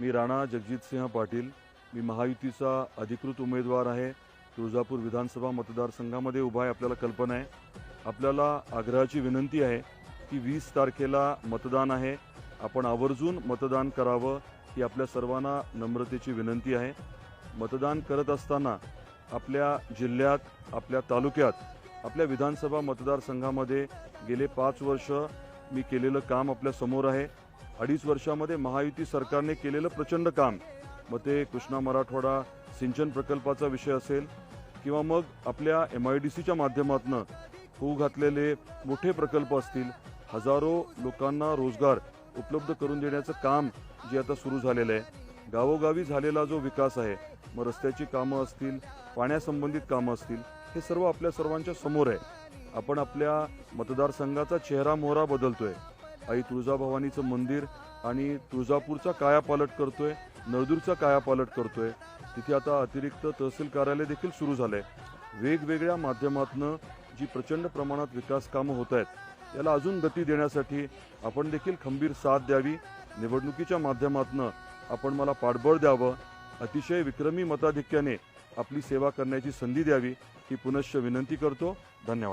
मी राणा जगजितसिंह पाटील. मी महायुतीचा अधिकृत उमेदवार आहे. तुळजापूर विधानसभा मतदारसंघामध्ये उभा आहे आपल्याला कल्पना आहे. आपल्याला आग्रहाची विनंती आहे की वीस तारखेला मतदान आहे. आपण आवर्जून मतदान करावं ही आपल्या सर्वांना नम्रतेची विनंती आहे. मतदान करत असताना आपल्या जिल्ह्यात आपल्या तालुक्यात आपल्या विधानसभा मतदारसंघामध्ये गेले पाच वर्ष मी केलेलं काम आपल्यासमोर आहे. अडीच वर्षामध्ये महायुती सरकारने केलेलं प्रचंड काम. मग ते कृष्णा मराठवाडा सिंचन प्रकल्पाचा विषय असेल किंवा मग आपल्या एम आय डी सीच्या माध्यमातून होऊ घातलेले मोठे प्रकल्प असतील हजारो लोकांना रोजगार उपलब्ध करून देण्याचं काम जे आता सुरू झालेलं आहे. गावोगावी झालेला जो विकास आहे मग रस्त्याची कामं असतील पाण्यासंबंधित कामं असतील हे सर्व आपल्या सर्वांच्या समोर आहे. आपण आपल्या मतदारसंघाचा चेहरा मोहरा बदलतोय. आई तुळजाभवानीचं मंदिर आणि तुळजापूरचा कायापालट करतोय नळदूरचा कायापालट करतोय. तिथे आता अतिरिक्त तहसील कार्यालय देखील सुरू झालंय. वेगवेगळ्या माध्यमातनं जी प्रचंड प्रमाणात विकास कामं होत आहेत याला अजून गती देण्यासाठी आपण देखील खंबीर साथ द्यावी. निवडणुकीच्या माध्यमातनं आपण मला पाठबळ द्यावं. अतिशय विक्रमी मताधिक्याने आपली सेवा करण्याची संधी द्यावी ही पुनश्च विनंती करतो. धन्यवाद.